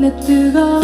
내 뜨거운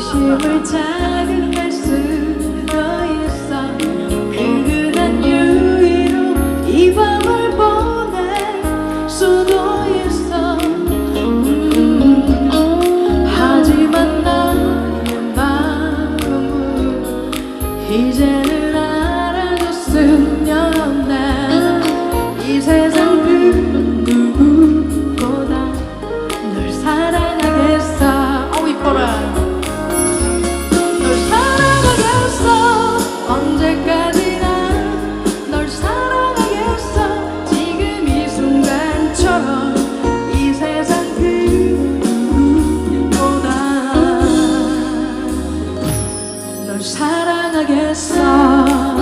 시을 자극할 수 있어. 그한 유의로 이 밤을 보낼 수도 있어. 음, 하지만 나의 마음은 이제는 알아줬으면 난이 세상 그 누구 song.